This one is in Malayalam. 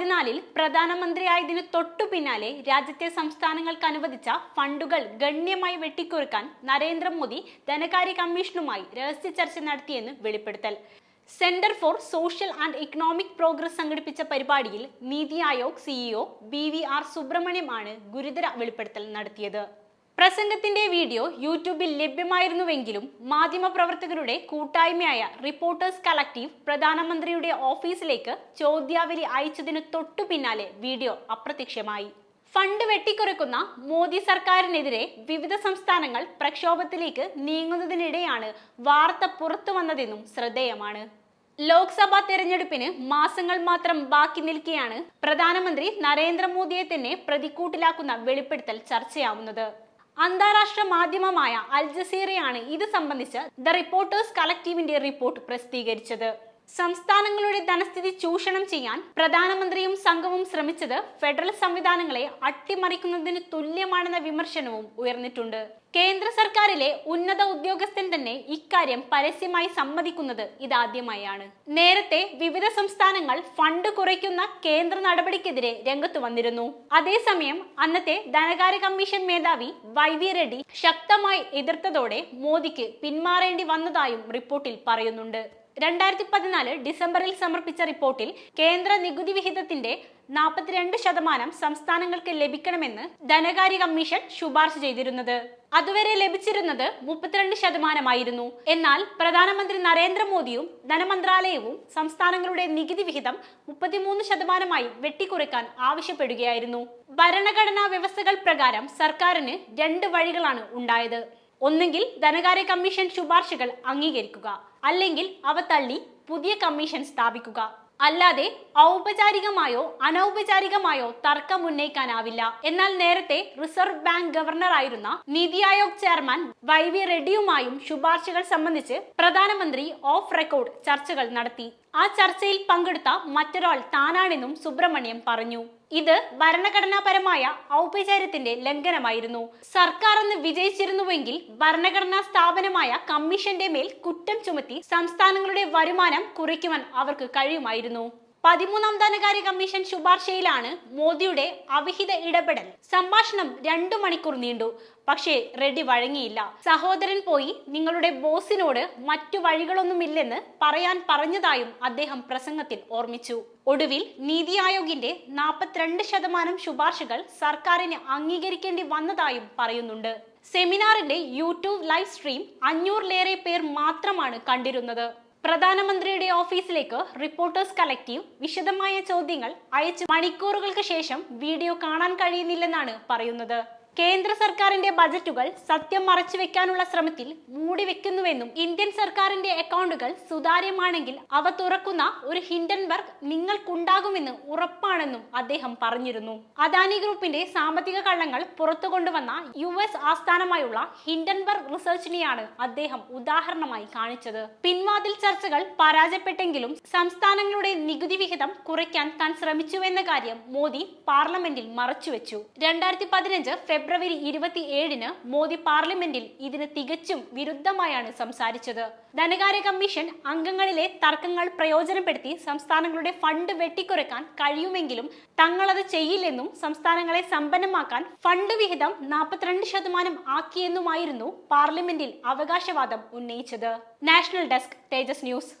പതിനാലിൽ പ്രധാനമന്ത്രിയായതിനു തൊട്ടു പിന്നാലെ രാജ്യത്തെ സംസ്ഥാനങ്ങൾക്ക് അനുവദിച്ച ഫണ്ടുകൾ ഗണ്യമായി വെട്ടിക്കുറക്കാൻ നരേന്ദ്രമോദി ധനകാര്യ കമ്മീഷനുമായി രഹസ്യ ചർച്ച നടത്തിയെന്ന് വെളിപ്പെടുത്തൽ. Centre for social and economic progress സംഘടിപ്പിച്ച പരിപാടിയിൽ NITI Aayog CEO B V R Subrahmanyam ആണ് ഗുരുതര വെളിപ്പെടുത്തൽ നടത്തിയത്. പ്രസംഗത്തിന്റെ വീഡിയോ യൂട്യൂബിൽ ലഭ്യമായിരുന്നുവെങ്കിലും മാധ്യമപ്രവർത്തകരുടെ കൂട്ടായ്മയായ റിപ്പോർട്ടേഴ്സ് കളക്റ്റീവ് പ്രധാനമന്ത്രിയുടെ ഓഫീസിലേക്ക് ചോദ്യാവലി അയച്ചതിനു തൊട്ടു പിന്നാലെ വീഡിയോ അപ്രത്യക്ഷമായി. ഫണ്ട് വെട്ടിക്കുറക്കുന്ന മോദി സർക്കാരിനെതിരെ വിവിധ സംസ്ഥാനങ്ങൾ പ്രക്ഷോഭത്തിലേക്ക് നീങ്ങുന്നതിനിടെയാണ് വാർത്ത പുറത്തു വന്നതെന്നും ശ്രദ്ധേയമാണ്. ലോക്സഭാ തെരഞ്ഞെടുപ്പിന് മാസങ്ങൾ മാത്രം ബാക്കി നിൽക്കെയാണ് പ്രധാനമന്ത്രി നരേന്ദ്രമോദിയെ തന്നെ പ്രതിക്കൂട്ടിലാക്കുന്ന വെളിപ്പെടുത്തൽ ചർച്ചയാവുന്നത്. അന്താരാഷ്ട്ര മാധ്യമമായ അൽ ജസീറയാണ് ഇത് സംബന്ധിച്ച് ദ റിപ്പോർട്ടേഴ്സ് കളക്റ്റീവിന്റെ റിപ്പോർട്ട് പ്രസിദ്ധീകരിച്ചത്. സംസ്ഥാനങ്ങളുടെ ധനസ്ഥിതി ചൂഷണം ചെയ്യാൻ പ്രധാനമന്ത്രിയും സംഘവും ശ്രമിച്ചത് ഫെഡറൽ സംവിധാനങ്ങളെ അട്ടിമറിക്കുന്നതിന് തുല്യമാണെന്ന വിമർശനവും ഉയർന്നിട്ടുണ്ട്. കേന്ദ്ര സർക്കാരിലെ ഉന്നത ഉദ്യോഗസ്ഥൻ തന്നെ ഇക്കാര്യം പരസ്യമായി സമ്മതിക്കുന്നത് ഇതാദ്യമായാണ്. നേരത്തെ വിവിധ സംസ്ഥാനങ്ങൾ ഫണ്ട് കുറയ്ക്കുന്ന കേന്ദ്ര നടപടിക്കെതിരെ രംഗത്തു വന്നിരുന്നു. അതേസമയം അന്നത്തെ ധനകാര്യ കമ്മീഷൻ മേധാവി വൈ വി റെഡ്ഡി ശക്തമായി എതിർത്തതോടെ മോദിക്ക് പിന്മാറേണ്ടി വന്നതായും റിപ്പോർട്ടിൽ പറയുന്നുണ്ട്. രണ്ടായിരത്തി പതിനാല് ഡിസംബറിൽ സമർപ്പിച്ച റിപ്പോർട്ടിൽ കേന്ദ്ര നികുതി വിഹിതത്തിന്റെ നാൽപ്പത്തിരണ്ട് ശതമാനം സംസ്ഥാനങ്ങൾക്ക് ലഭിക്കണമെന്ന് ധനകാര്യ കമ്മീഷൻ ശുപാർശ ചെയ്തിരുന്നത്. അതുവരെ ലഭിച്ചിരുന്നത് മുപ്പത്തിരണ്ട് ശതമാനമായിരുന്നു. എന്നാൽ പ്രധാനമന്ത്രി നരേന്ദ്രമോദിയും ധനമന്ത്രാലയവും സംസ്ഥാനങ്ങളുടെ നികുതി വിഹിതം മുപ്പത്തിമൂന്ന് ശതമാനമായി വെട്ടിക്കുറയ്ക്കാൻ ആവശ്യപ്പെടുകയായിരുന്നു. ഭരണഘടനാ വ്യവസ്ഥകൾ പ്രകാരം സർക്കാരിന് രണ്ട് വഴികളാണ് ഉണ്ടായത്. ഒന്നുകിൽ ധനകാര്യ കമ്മീഷൻ ശുപാർശകൾ അംഗീകരിക്കുക അല്ലെങ്കിൽ അവ തള്ളി പുതിയ കമ്മീഷൻ സ്ഥാപിക്കുക. അല്ലാതെ ഔപചാരികമായോ അനൗപചാരികമായോ തർക്കം ഉന്നയിക്കാനാവില്ല. എന്നാൽ നേരത്തെ reserve bank ഗവർണറായിരുന്ന NITI Aayog chairman Y V റെഡ്ഡിയുമായും ശുപാർശകൾ സംബന്ധിച്ച് പ്രധാനമന്ത്രി ഓഫ് റെക്കോർഡ് ചർച്ചകൾ നടത്തി. ആ ചർച്ചയിൽ പങ്കെടുത്ത മറ്റൊരാൾ താനാണെന്നും സുബ്രഹ്മണ്യം പറഞ്ഞു. ഇത് ഭരണഘടനാപരമായ ഔപചാര്യത്തിന്റെ ലംഘനമായിരുന്നു. സർക്കാർ അന്ന് വിജയിച്ചിരുന്നുവെങ്കിൽ ഭരണഘടനാ സ്ഥാപനമായ കമ്മീഷന്റെ മേൽ കുറ്റം ചുമത്തി സംസ്ഥാനങ്ങളുടെ വരുമാനം കുറയ്ക്കുവാൻ അവർക്ക് കഴിയുമായിരുന്നു. പതിമൂന്നാം ധനകാര്യ കമ്മീഷൻ ശുപാർശയിലാണ് മോദിയുടെ അവിഹിത ഇടപെടൽ. സംഭാഷണം രണ്ടു മണിക്കൂർ നീണ്ടു. പക്ഷേ റെഡി വഴങ്ങിയില്ല. സഹോദരൻ പോയി നിങ്ങളുടെ ബോസിനോട് മറ്റു വഴികളൊന്നുമില്ലെന്ന് പറയാൻ പറഞ്ഞതായും അദ്ദേഹം പ്രസംഗത്തിൽ ഓർമ്മിച്ചു. ഒടുവിൽ നീതി ആയോഗിന്റെ നാൽപ്പത്തിരണ്ട് ശതമാനം ശുപാർശകൾ സർക്കാരിന് അംഗീകരിക്കേണ്ടി വന്നതായും പറയുന്നുണ്ട്. സെമിനാറിന്റെ യൂട്യൂബ് ലൈവ് സ്ട്രീം അഞ്ഞൂറിലേറെ പേർ മാത്രമാണ് കണ്ടിരുന്നത്. പ്രധാനമന്ത്രിയുടെ ഓഫീസിലേക്ക് റിപ്പോർട്ടേഴ്സ് കളക്റ്റീവ് വിശദമായ ചോദ്യങ്ങൾ അയച്ചു മണിക്കൂറുകൾക്ക് ശേഷം വീഡിയോ കാണാൻ കഴിയുന്നില്ലെന്നാണ് പറയുന്നത്. കേന്ദ്ര സർക്കാരിന്റെ ബജറ്റുകൾ സത്യം മറച്ചുവെക്കാനുള്ള ശ്രമത്തിൽ മൂടി മൂടിവെക്കുന്നുവെന്നും ഇന്ത്യൻ സർക്കാരിന്റെ അക്കൗണ്ടുകൾ സുതാര്യമാണെങ്കിൽ അവ തുറക്കുന്ന ഒരു ഹിൻഡൻബർഗ് നിങ്ങൾക്കുണ്ടാകുമെന്ന് ഉറപ്പാണെന്നും അദ്ദേഹം പറഞ്ഞിരുന്നു. അദാനി ഗ്രൂപ്പിന്റെ സാമ്പത്തിക കള്ളങ്ങൾ പുറത്തു കൊണ്ടുവന്ന യു എസ് ആസ്ഥാനമായുള്ള ഹിൻഡൻബർഗ് റിസർച്ചിനെയാണ് അദ്ദേഹം ഉദാഹരണമായി കാണിച്ചത്. പിൻവാതിൽ ചർച്ചകൾ പരാജയപ്പെട്ടെങ്കിലും സംസ്ഥാനങ്ങളുടെ നികുതി വിഹിതം കുറയ്ക്കാൻ താൻ ശ്രമിച്ചുവെന്ന കാര്യം മോദി പാർലമെന്റിൽ മറച്ചുവെച്ചു. രണ്ടായിരത്തി പതിനഞ്ച് ഫെബ്രുവരി ഇരുപത്തി ഏഴിന് മോദി പാർലമെന്റിൽ ഇതിന് തികച്ചും വിരുദ്ധമായാണ് സംസാരിച്ചത്. ധനകാര്യ കമ്മീഷൻ അംഗങ്ങളിലെ തർക്കങ്ങൾ പ്രയോജനപ്പെടുത്തി സംസ്ഥാനങ്ങളുടെ ഫണ്ട് വെട്ടിക്കുറയ്ക്കാൻ കഴിയുമെങ്കിലും തങ്ങളത് ചെയ്യില്ലെന്നും സംസ്ഥാനങ്ങളെ സമ്പന്നമാക്കാൻ ഫണ്ട് വിഹിതം നാൽപ്പത്തിരണ്ട് ശതമാനം ആക്കിയെന്നുമായിരുന്നു പാർലമെന്റിൽ അവകാശവാദം ഉന്നയിച്ചത്. National desk Tejas news.